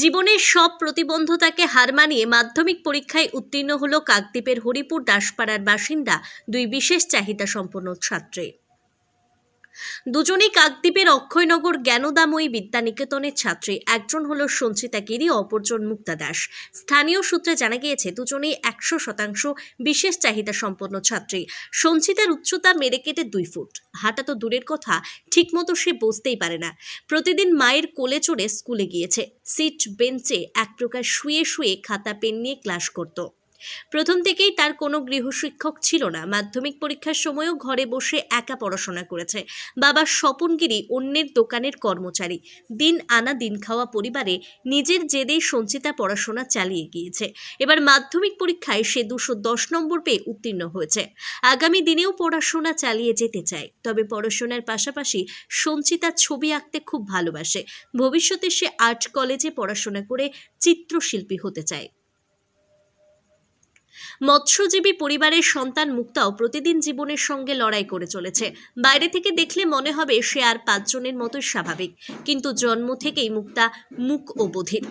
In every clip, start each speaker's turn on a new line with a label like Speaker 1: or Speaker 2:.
Speaker 1: জীবনের সব প্রতিবন্ধতাকে হার মানিয়ে মাধ্যমিক পরীক্ষায় উত্তীর্ণ হল কাকদ্বীপের হরিপুর দাসপাড়ার বাসিন্দা, দুই বিশেষ চাহিদা সম্পন্ন ছাত্রী। দুজনেই কাকদ্বীপের অক্ষয়নগর জ্ঞানদাময়ী বিদ্যানিকেতনের ছাত্রী। একজন হল সঞ্চিতা গিরি, অপরজন মুক্তা দাস। স্থানীয় সূত্রে জানা গিয়েছে, দুজনেই একশো শতাংশ বিশেষ চাহিদা সম্পন্ন ছাত্রী। সঞ্চিতার উচ্চতা মেরে কেটে দুই ফুট। হাঁটা তো দূরের কথা, ঠিকমতো সে বসতেই পারে না। প্রতিদিন মায়ের কোলে চড়ে স্কুলে গিয়েছে। সিট, বেঞ্চে এক প্রকার শুয়ে শুয়ে খাতা, পেন নিয়ে ক্লাস করত। প্রথম থেকেই তার কোনো গৃহশিক্ষক ছিল না। মাধ্যমিক পরীক্ষার সময়ও ঘরে বসে একা পড়াশোনা করেছে। বাবা স্বপনগিরি অন্যের দোকানের কর্মচারী। দিন আনা দিন খাওয়া পরিবারে নিজের জেদেই সঞ্চিতা পড়াশোনা চালিয়ে গিয়েছে। এবার মাধ্যমিক পরীক্ষায় সে দুশো দশ নম্বর পেয়ে উত্তীর্ণ হয়েছে। আগামী দিনেও পড়াশোনা চালিয়ে যেতে চায়। তবে পড়াশোনার পাশাপাশি সঞ্চিতা ছবি আঁকতে খুব ভালোবাসে। ভবিষ্যতে সে আর্ট কলেজে পড়াশোনা করে চিত্রশিল্পী হতে চায়। মৎস্যজীবী পরিবারের সন্তান মুক্তাও প্রতিদিন জীবনের সঙ্গে লড়াই করে চলেছে। বাইরে থেকে দেখলে মনে হবে সে আর পাঁচজনের মতোই স্বাভাবিক। কিন্তু জন্ম থেকেই মুক্তা মুখ ও বধির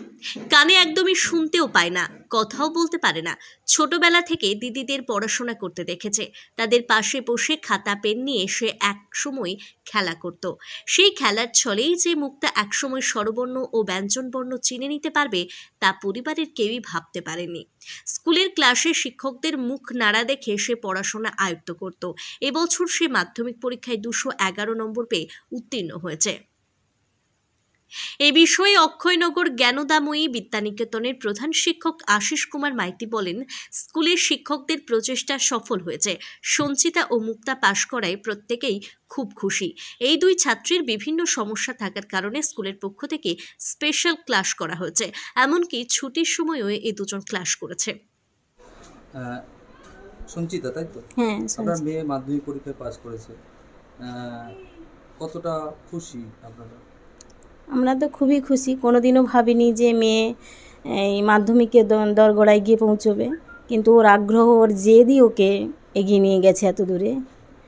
Speaker 1: কানে একদমই শুনতেও পায় না, কথাও বলতে পারে না। ছোটবেলা থেকে দিদিদের পড়াশোনা করতে দেখেছে। তাদের পাশে বসে খাতা, পেন নিয়ে সে একসময় খেলা করত। সেই খেলার ছলেই যে মুক্তা একসময় স্বরবর্ণ ও ব্যঞ্জনবর্ণ চিনে নিতে পারবে, তা পরিবারের কেউই ভাবতে পারেনি। স্কুলের ক্লাসে শিক্ষকদের মুখ নাড়া দেখে সে পড়াশোনা আয়ত্ত করত। এবছর সে মাধ্যমিক পরীক্ষায় দুশো এগারো নম্বর পেয়ে উত্তীর্ণ হয়েছে। এ বিষয়ে অক্ষয়নগর জ্ঞানদাময়ী বিদ্যানিকেতনের প্রধান শিক্ষক আশিস কুমার মাইতি বলেন স্কুলের শিক্ষকদের প্রচেষ্টা সফল হয়েছে। সঞ্চিতা ও মুক্তা পাশ করায় প্রত্যেকেই খুব খুশি। এই দুই ছাত্রীর বিভিন্ন সমস্যা থাকার কারণে স্কুলের পক্ষ থেকে স্পেশাল ক্লাস করা হয়েছে। এমনকি ছুটির সময়ও এই দুজন ক্লাস করেছে।
Speaker 2: সঞ্চিতা তাই তো?
Speaker 3: হ্যাঁ
Speaker 2: আপনার মেয়ে মাধ্যমিক পরীক্ষায় পাস করেছে। কতটা খুশি আপনারা?
Speaker 3: আমরা তো খুবই খুশি। কোনোদিনও ভাবিনি যে মেয়ে এই মাধ্যমিকে দরগড়ায় গিয়ে পৌঁছবে। কিন্তু ওর আগ্রহ ওর জেদই ওকে এগিয়ে নিয়ে গেছে এত দূরে।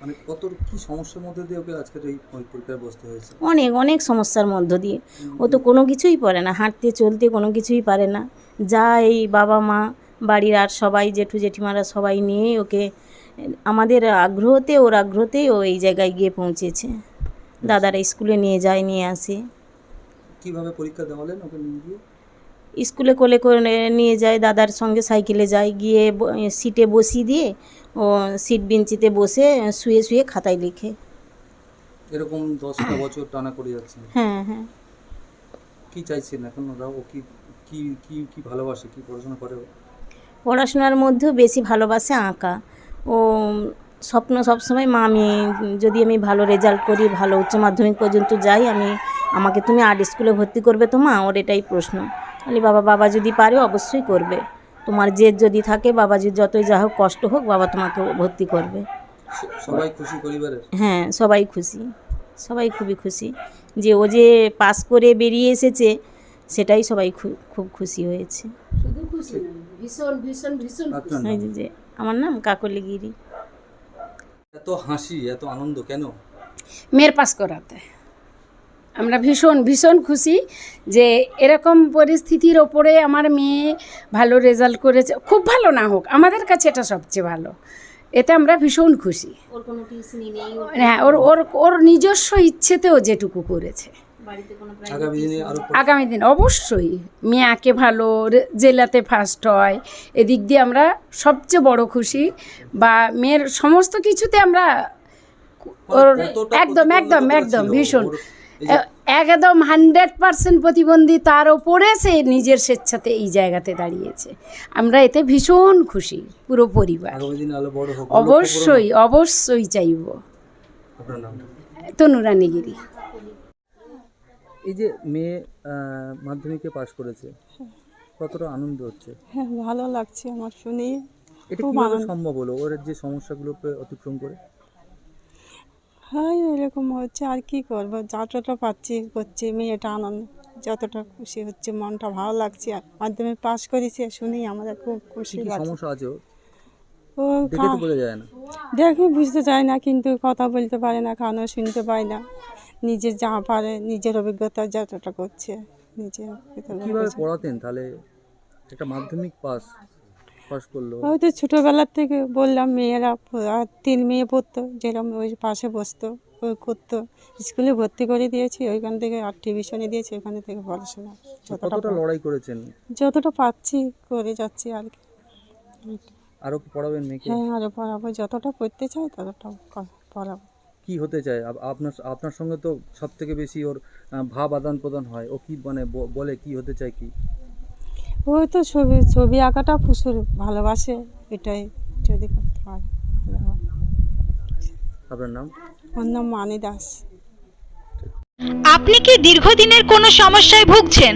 Speaker 2: মানে কত কি সমস্যার মধ্যে দিয়ে ওকে আজকের এই পরীক্ষায় বসতে হয়েছে?
Speaker 3: অনেক অনেক সমস্যার মধ্য দিয়ে। ও তো কোনো কিছুই পারে না হাঁটতে চলতে কোনো কিছুই পারে না। যা এই বাবা মা বাড়ির আর সবাই জেঠু জেঠিমারা সবাই নিয়ে ওকে আমাদের আগ্রহতে ওর আগ্রহতেই ও এই জায়গায় গিয়ে পৌঁছেছে। দাদারা স্কুলে নিয়ে যায় নিয়ে আসে।
Speaker 2: কীভাবে পরীক্ষা দেওয়ালেন ওকে নিয়ে গিয়ে?
Speaker 3: স্কুলে কোলে করে নিয়ে যায় দাদার সঙ্গে সাইকেলে যায় গিয়ে সিটে বসিয়ে দিয়ে ও সিট বেঞ্চিতে বসে শুয়ে শুয়ে খাতায় লিখে।
Speaker 2: এরকম দশটা বছর টানা করে যাচ্ছেন?
Speaker 3: হ্যাঁ হ্যাঁ।
Speaker 2: কি চাইছেন এখন ওরা? ও কি কি কি কি ভালোবাসে? কি পড়াশোনা করে
Speaker 3: পড়াশোনার মধ্যেও বেশি ভালোবাসে আঁকা। ও স্বপ্ন সবসময় মা আমি যদি আমি ভালো রেজাল্ট করি ভালো উচ্চ মাধ্যমিক পর্যন্ত যাই আমি আমাকে তুমি আর্ট স্কুলে ভর্তি করবে তো মা? ওর এটাই প্রশ্ন। বলি বাবা বাবা যদি পারে অবশ্যই করবে। তোমার জেদ যদি থাকে বাবা যদি যতই যা হোক কষ্ট হোক বাবা তোমাকে ভর্তি করবে।
Speaker 2: সবাই খুশি পরিবারের?
Speaker 3: হ্যাঁ সবাই খুশি। সবাই খুবই খুশি। যে ও যে পাস করে বেরিয়ে এসেছে সেটাই সবাই খু- খুব খুশি হয়েছে।
Speaker 4: শুধু খুশি ভীষণ ভীষণ ভীষণ
Speaker 3: আমার নাম কাকলি গিরি
Speaker 2: এত হাসি এত আনন্দ কেন?
Speaker 4: মেয়ের পাস করাতে। আমরা ভীষণ ভীষণ খুশি যে এরকম পরিস্থিতির ওপরে আমার মেয়ে ভালো রেজাল্ট করেছে। খুব ভালো না হোক আমাদের কাছে এটা সবচেয়ে ভালো। এতে আমরা ভীষণ খুশি।
Speaker 1: ওর কোনো টিউশনি নেই
Speaker 4: হ্যাঁ ওর ওর ওর নিজস্ব ইচ্ছেতেও যেটুকু করেছে।
Speaker 2: আগামী দিনে আরও
Speaker 4: আগামী দিন অবশ্যই। মেয়ে আঁকে ভালো রে- জেলাতে ফার্স্ট হয়। এদিক দিয়ে আমরা সবচেয়ে বড় খুশি বা মেয়ের সমস্ত কিছুতে আমরা একদম একদম একদম ভীষণ। একদম হান্ড্রেড পার্সেন্ট প্রতিবন্ধী তার ওপরে সে নিজের স্বেচ্ছাতে এই জায়গাতে দাঁড়িয়েছে। আমরা এতে ভীষণ খুশি পুরো পরিবার।
Speaker 2: আগামী দিনে আলো বড় হোক
Speaker 4: অবশ্যই অবশ্যই চাইব। তনুরানীগিরি
Speaker 2: এই যে মেয়ে মাধ্যমিকে পাশ করেছে কতটা আনন্দ হচ্ছে?
Speaker 5: হ্যাঁ ভালো লাগছে আমার শুনে।
Speaker 2: এটা কীভাবে সম্ভব হলো? ওর যে সমস্যাগুলোকে অতিক্রম করে?
Speaker 5: হ্যাঁ এরকম হচ্ছে। আর কি করব? যতটা পাচ্ছি করছি মেয়েটা আনন্দ। যতটা খুশি হচ্ছে মনটা ভালো লাগছে। আর মাধ্যমিক পাস করেছে শুনেই আমাদের খুব খুশি
Speaker 2: সমস্যা আছে
Speaker 5: ও
Speaker 2: দেখে যায়
Speaker 5: বুঝতে চায় না কিন্তু কথা বলতে পারে না কানও শুনতে পায় না। নিজে যা পারে নিজের অভিজ্ঞতা যতটা করছে নিজে
Speaker 2: কীভাবে পড়াতেন তাহলে? একটা মাধ্যমিক পাস পাস করল।
Speaker 5: হয়তো ছোটোবেলার থেকে বললাম মেয়েরা আর তিন মেয়ে পড়তো যেরকম ওই পাশে বসতো ওই করতো। স্কুলে ভর্তি করে দিয়েছি ওইখান থেকে আর টিউশনে দিয়েছি ওইখান থেকে পড়াশোনা যতটা
Speaker 2: লড়াই করেছেন?
Speaker 5: যতটা পাচ্ছি করে যাচ্ছি আর কি।
Speaker 2: আরও কি পড়াবেন মেয়েকে?
Speaker 5: হ্যাঁ আরও পড়াবো যতটা পড়তে চাই ততটা পড়াবো।
Speaker 2: কি হতে চায়? আপনার আপনার সঙ্গে তো সব থেকে বেশি ওর ভাব আদান প্রদান হয়। ও কি মানে বলে কি হতে চায় কি?
Speaker 5: ও তো ছবি ছবি আঁকাটা প্রচুর ভালোবাসে এটাই যদি করতে পারে হয়।
Speaker 2: আপনার নাম?
Speaker 5: ওর নাম মানি দাস।
Speaker 6: আপনি কি দীর্ঘদিনের কোনো সমস্যায় ভুগছেন?